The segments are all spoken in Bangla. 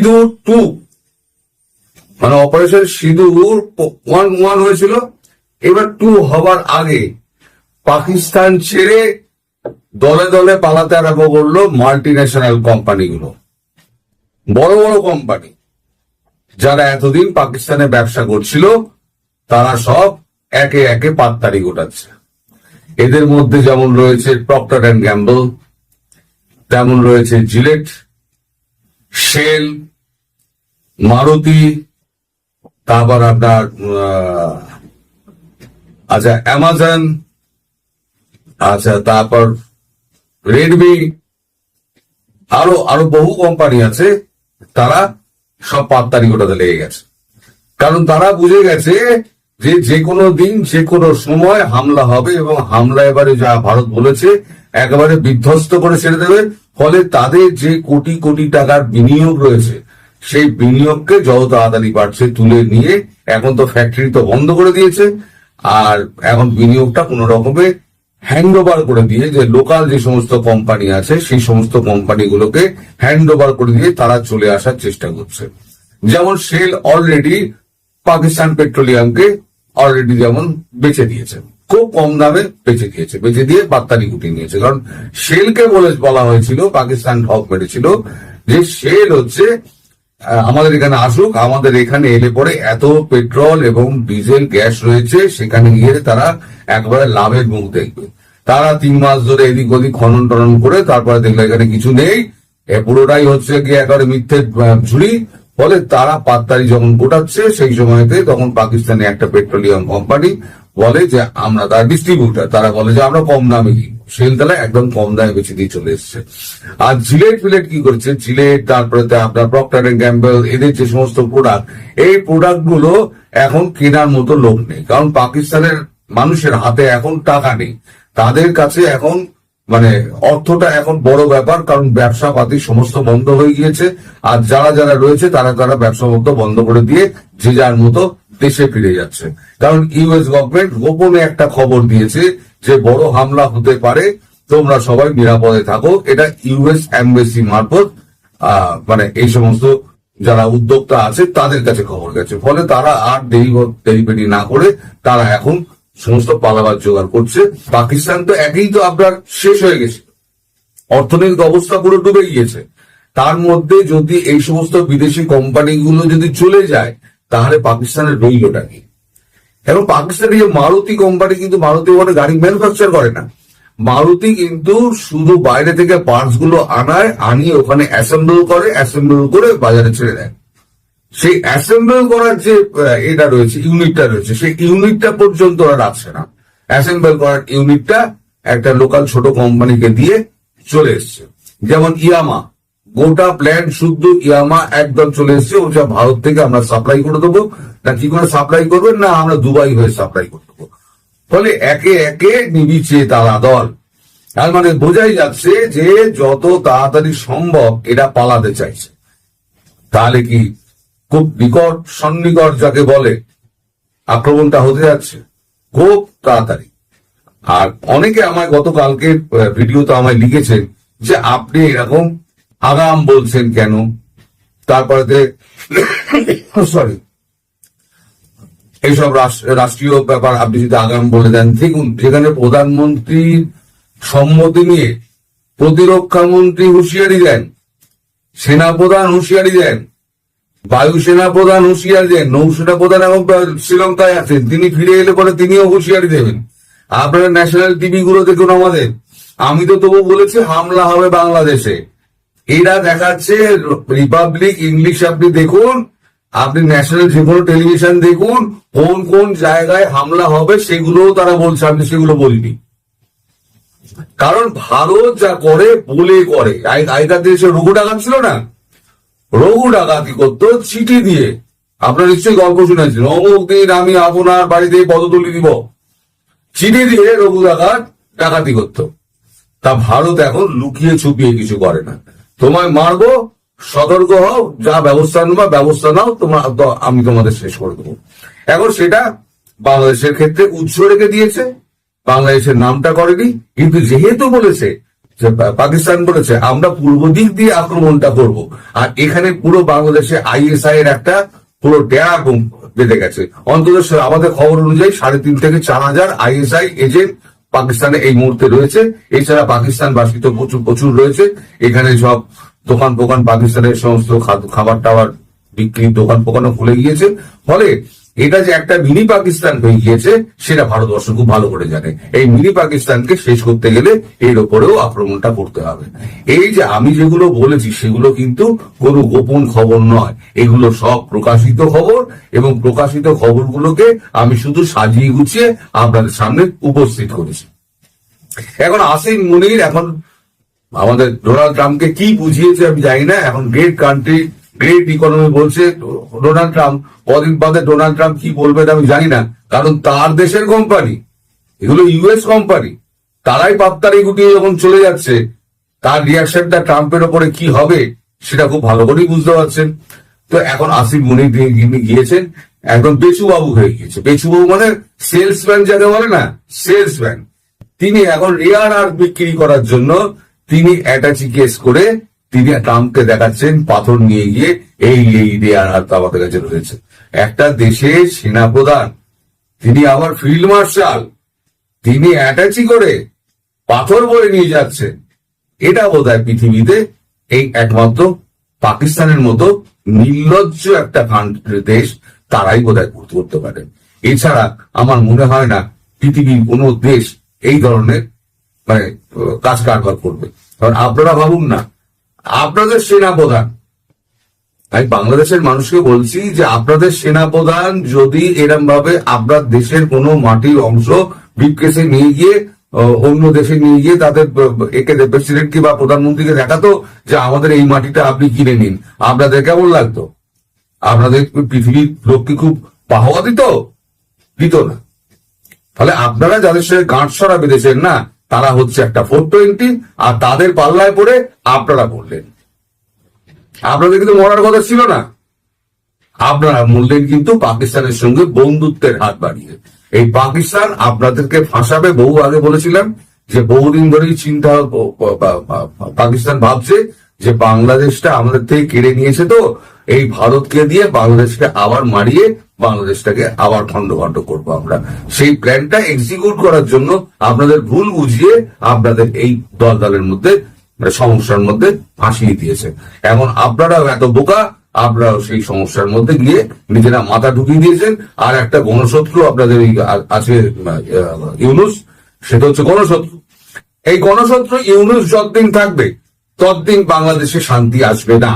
সিঁদুর টু। মানে অপারেশন সিঁদুর ওয়ান ওয়ান হয়েছিল। এবার টু হবার আগে পাকিস্তান ছেড়ে দলে দলে পালাতে আরম্ভ করল মাল্টি ন্যাশনাল কোম্পানিগুলো বড় বড় কোম্পানি যারা এতদিন পাকিস্তানে ব্যবসা করছিল, তারা সব একে একে পাত্তারি গোটাচ্ছে। এদের মধ্যে যেমন রয়েছে প্রক্টর অ্যান্ড গ্যাম্বল তেমন রয়েছে জিলেট শেল মারুতি, তারপর আপনার আচ্ছা অ্যামাজন আচ্ছা তারপর রেডমি আরও আরও বহু কোম্পানি আছে, তারা সব পাত্তারি গোটাতে লেগে গেছে। কারণ তারা বুঝে গেছে যে যে কোনো দিন যে কোনো সময় হামলা হবে এবং হামলা এবারে যা ভারত বলেছে, একেবারে বিধ্বস্ত করে ছেড়ে দেবে। ফলে তাদের যে কোটি কোটি টাকার বিনিয়োগ রয়েছে সেই বিনিয়োগকে যত তাড়াতাড়ি পারছে তুলে নিয়ে এখন তো ফ্যাক্টরি তো বন্ধ করে দিয়েছে। আর এখন বিনিয়োগটা কোনো রকমে হ্যান্ড ওভার করে দিয়ে যে লোকাল যে সমস্ত কোম্পানি আছে, সেই সমস্ত কোম্পানিগুলোকে হ্যান্ড ওভার করে দিয়ে তারা চলে আসার চেষ্টা করছে। যেমন সেল অলরেডি পাকিস্তান পেট্রোলিয়ামকে অলরেডি যেমন বেচে দিয়েছে, খুব কম দামে বেচে দিয়েছে, বেচে দিয়ে বাত্তারি গুটিয়ে নিয়েছে। কারণ সেলকে বলে বলা হয়েছিল পাকিস্তান ঠক মেরেছিল যে সেল হচ্ছে আমাদের এখানে আসুক, আমাদের এখানে এলে পরে এত পেট্রোল এবং ডিজেল, গ্যাস রয়েছে, সেখানে গিয়ে তারা একবারে লাভের মুখ দেখবে। তারা তিন মাস ধরে এদিক ওদিক খনন টনন করে তারপরে দেখল এখানে কিছু নেই। এ পুরোটাই হচ্ছে গিয়ে একেবারে মিথ্যে ঝুড়ি। ফলে তারা পাত্তারি যখন গোটাচ্ছে, সেই সময়তে তখন পাকিস্তানে একটা পেট্রোলিয়াম কোম্পানি বলে যে আমরা তার ডিস্ট্রিবিউটার তারা বলে যে আমরা কম দামে দিই সেলতলা একদম কম দামে বেছে দিয়ে চলে এসছে। আর জিলেট ফিলেট কি করছে? জিলেট তারপরে আপনার প্রক্টার এন্ড গ্যাম্বেল এদের যে সমস্ত প্রোডাক্ট এই প্রোডাক্টগুলো এখন কেনার মতো লোক নেই। কারণ পাকিস্তানের মানুষের হাতে এখন টাকা নেই। তাদের কাছে এখন মানে অর্থটা এখন বড় ব্যাপার, কারণ ব্যবসা পাতি সমস্ত বন্ধ হয়ে গিয়েছে। আর যারা যারা রয়েছে, তারা তারা ব্যবসা বন্ধ করে দিয়ে যে যার মতো দেশে ফিরে যাচ্ছে। কারণ ইউএস গভর্নমেন্ট গোপনে একটা খবর দিয়েছে যে বড় হামলা হতে পারে, তোমরা সবাই নিরাপদে থাকো। এটা ইউএস এমবেসি মারফত মানে এই সমস্ত যারা উদ্যোক্তা আছে, তাদের কাছে খবর গেছে। ফলে তারা আর দেরি দেরিপেরি না করে তারা এখন সমস্ত পালাবার জোগাড় করছে। পাকিস্তান তো একই তো আপনার শেষ হয়ে গেছে। অর্থনৈতিক অবস্থা পুরো ডুবে গিয়েছে। তার মধ্যে যদি এই সমস্ত বিদেশি কোম্পানিগুলো যদি চলে যায় তাহলে পাকিস্তানের রইলটা কি? এবং পাকিস্তানের যে মারুতি কোম্পানি কিন্তু মারুতি ওখানে গাড়ি ম্যানুফ্যাকচার করে না। মারুতি কিন্তু শুধু বাইরে থেকে পার্টসগুলো আনায়, আনিয়ে ওখানে অ্যাসেম্বল করে অ্যাসেম্বল করে বাজারে ছেড়ে দেয়। সেই অ্যাসেম্বল করার যে এটা রয়েছে ইউনিটটা রয়েছে, সেই ইউনিটটা পর্যন্ত ওরা রাখছে না। অ্যাসেম্বল করার ইউনিটটা একটা লোকাল ছোট কোম্পানিকে দিয়ে চলে এসছে। যেমন ইয়ামা গোটা প্ল্যান শুদ্ধ ইয়ামা একদম চলে এসছে ওটা ভারত থেকে আমরা সাপ্লাই করে দেবো। না, কি করে সাপ্লাই করবেন? না, আমরা দুবাই হয়ে সাপ্লাই করে দেবো। ফলে একে একে নিবিছে তারা দল। তার মানে বোঝাই যাচ্ছে যে যত তাড়াতাড়ি সম্ভব এটা পালাতে চাইছে। তাহলে কি খুব নিকট, সন্নিকট যাকে বলে, আক্রমণটা হতে যাচ্ছে? খুব তাড়াতাড়ি। আর অনেকে আমায় গতকালকে ভিডিওতে আমায় লিখেছেন যে আপনি এরকম আগাম বলছেন কেন? তারপরে সরি এইসব রাষ্ট্রীয় ব্যাপার আপনি যদি আগাম বলে দেন, দেখুন, যেখানে প্রধানমন্ত্রীর সম্মতি নিয়ে প্রতিরক্ষা মন্ত্রী হুঁশিয়ারি দেন, সেনাপ্রধান হুঁশিয়ারি দেন বায়ুসেনা প্রধান হুঁশিয়ারি দেন নৌসেনা প্রধান এবং শ্রীলঙ্কায় আছেন, তিনি ফিরে এলে পরে তিনিও হুঁশিয়ারি দেবেন। আপনারা ন্যাশনাল টিভি গুলো দেখুন আমাদের। আমি তো তবু বলেছি, হামলা হবে বাংলাদেশে। এরা দেখাচ্ছে রিপাবলিক ইংলিশ আপনি দেখুন, আপনি ন্যাশনাল যে কোনো টেলিভিশন দেখুন, কোন কোন জায়গায় হামলা হবে সেগুলোও তারা বলছে, আমি সেগুলো বলিনি। কারণ ভারত যা করে, বলে করে। আগেকার দেশে রঘু ডাকাত ছিল না? রঘু ডাকাতি করতো? চিঠি দিয়ে। আপনার নিশ্চয়ই গল্প শুনেছেন। অমুক দিন আমি আপনার বাড়িতে পদতুলি দিব। চিঠি দিয়ে রঘু ডাকাত ডাকাতি করতো। তা ভারত এখন লুকিয়ে ছুপিয়ে কিছু করে না। তোমায় মারবো, সতর্ক হও, যা ব্যবস্থা নেবা, ব্যবস্থা নাও, তোমার আমি তোমাদের শেষ করে দেবো। এখন সেটা বাংলাদেশের ক্ষেত্রে উৎস রেখে দিয়েছে, বাংলাদেশের নামটা করেনি, কিন্তু যেহেতু বলেছে, যে পাকিস্তান বলেছে, আমরা পূর্ব দিক দিয়ে আক্রমণটা করব, আর এখানে পুরো বাংলাদেশে আইএসআই এর একটা পুরো ডেরা বেঁধে গেছে। অন্তত আমাদের খবর অনুযায়ী সাড়ে তিন থেকে চার হাজার আইএসআই এজেন্ট পাকিস্তানে এই মুহূর্তে রয়েছে। এছাড়া পাকিস্তান বাসিত প্রচুর প্রচুর রয়েছে। এখানে সব দোকান ফোকান পাকিস্তানের সমস্ত খাবার টাবার বিক্রির দোকান ফোকানও খুলে গিয়েছে। ফলে এটা যে একটা মিনি পাকিস্তান হয়ে গিয়েছে, সেটা ভারতবর্ষ খুব ভালো করে জানে। এই মিনি পাকিস্তানকে শেষ করতে গেলে এর ওপরেও আক্রমণটা করতে হবে। এই যে আমি যেগুলো বলেছি, সেগুলো কিন্তু কোনো গোপন খবর নয়। এগুলো সব প্রকাশিত খবর, এবং প্রকাশিত খবরগুলোকে আমি শুধু সাজিয়ে গুছিয়ে আপনাদের সামনে উপস্থিত করেছি। এখন আসিম মুনির, এখন আমাদের ডোনাল্ড ট্রাম্পকে কি বুঝিয়েছে আমি জানি না। এখন গ্রেট কান্ট্রি গ্রেট ইকোনমি বলছে ডোনাল্ড ট্রাম্প কদিন বাদে ডোনাল্ড ট্রাম্প কি বলবেন আমি জানি না, কারণ তার দেশের কোম্পানি এগুলো ইউএস কোম্পানি তারাই পাত্তারি গুটিয়ে যখন চলে যাচ্ছে, তার রিয়াকশনটা ট্রাম্পের ওপরে কি হবে, সেটা খুব ভালো করেই বুঝতে পারছেন। তো এখন আসিফ মুনি গিয়েছেন, একদম পেচুবাবু হয়ে গিয়েছে। পেচুবাবু মানে সেলসম্যান যাকে বলে না সেলসম্যান তিনি এখন রেয়ার আর বিক্রি করার জন্য তিনি অ্যাটাচি কেস করে তিনি ট্রাম্পকে দেখাচ্ছেন, পাথর নিয়ে গিয়ে এই এই রেয়ার আর তো আমাদের কাছে রয়েছে। একটা দেশের সেনাপ্রধান, তিনি আবার ফিল্ড মার্শাল, তিনি অ্যাটাচি করে পাথর বয়ে নিয়ে যাচ্ছেন। এটা বোধ পৃথিবীতে এই একমাত্র পাকিস্তানের মতো নির্লজ্জ একটা দেশ, তারাই বোধ হয় করতে পারে। এছাড়া আমার মনে হয় না পৃথিবীর কোনো দেশ এই ধরনের মানে কাজ কারবার করবে। কারণ আপনারা ভাবুন না আপনাদের সেনা প্রধান আমি বাংলাদেশের মানুষকে বলছি যে আপনাদের সেনাপ্রধান যদি এরম ভাবে আপনার দেশের কোনো মাটির অংশ বিপকেসে নিয়ে গিয়ে অন্য দেশে নিয়ে গিয়ে তাদের একে প্রেসিডেন্টকে বা প্রধানমন্ত্রীকে দেখাতো যে আমাদের এই মাটিটা আপনি কিনে নিন, আপনাদের কেমন লাগতো? আপনাদের পৃথিবীর লোককে খুব পাহওয়া দিত? দিত না। তাহলে আপনারা যাদের সঙ্গে গাঁট সরা বেঁধেছেন না তারা হচ্ছে একটা ফোর টোয়েন্টি আর তাদের পাল্লায় পড়ে আপনারা পড়লেন আপনাদের কিন্তু মরার কথা ছিল না। আপনারা মূল্যেন কিন্তু পাকিস্তানের সঙ্গে বন্ধুত্বের হাত বাড়িয়ে। এই পাকিস্তান আপনাদেরকে ফাঁসাবে, বহু আগে বলেছিলাম যে বহুদিন ধরেই চিন্তা পাকিস্তান ভাবছে যে বাংলাদেশটা আমাদের থেকে কেড়ে নিয়েছে তো এই ভারতকে দিয়ে বাংলাদেশকে আবার মারিয়ে বাংলাদেশটাকে আবার খন্ড খন্ড করব আমরা। সেই প্ল্যানটা এক্সিকিউট করার জন্য আপনাদের ভুল বুঝিয়ে আপনাদের এই দল দলের মধ্যে মানে সমস্যার মধ্যে ফাঁসিয়ে দিয়েছে। এখন আপনারাও এত বোকা, আপনারাও সেই সমস্যার মধ্যে গিয়ে নিজেরা মাথা ঢুকিয়ে দিয়েছেন। আর একটা গণশত্রু আপনাদের এই আছে ইউনুস, সেটা হচ্ছে গণশত্রু। এই গণশত্রু ইউনুস যতদিন থাকবে, ততদিন বাংলাদেশে শান্তি আসবে না।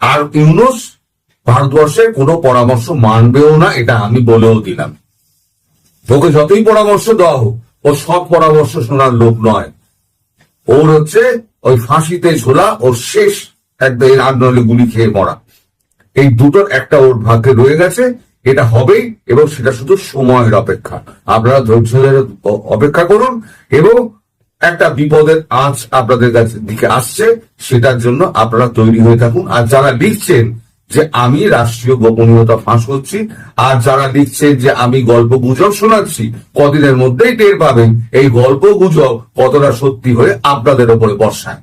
আর ইউনুস ভারতবর্ষের কোনো পরামর্শ মানবেও না, এটা আমি বলেও দিলাম। ওকে যতই পরামর্শ দেওয়া হোক, ও সব পরামর্শ শোনার লোক নয়। ওর হচ্ছে ওই ফাঁসিতে ঝোলা, ওর শেষ একদম এর গুলি খেয়ে মরা। এই দুটোর একটা ওর ভাগ্যে রয়ে গেছে, এটা হবেই, এবং সেটা শুধু সময়ের অপেক্ষা। আপনারা ধৈর্য ধরে অপেক্ষা করুন, এবং একটা বিপদের আঁচ আপনাদের কাছে দিকে আসছে, সেটার জন্য আপনারা তৈরি হয়ে থাকুন। আর যারা লিখছেন যে আমি রাষ্ট্রীয় গোপনীয়তা ফাঁস করছি, আর যারা লিখছেন যে আমি গল্প গুজব শোনাচ্ছি, কদিনের মধ্যেই টের পাবেন এই গল্প গুজব কতটা সত্যি হয়ে আপনাদের ওপরে বর্ষায়।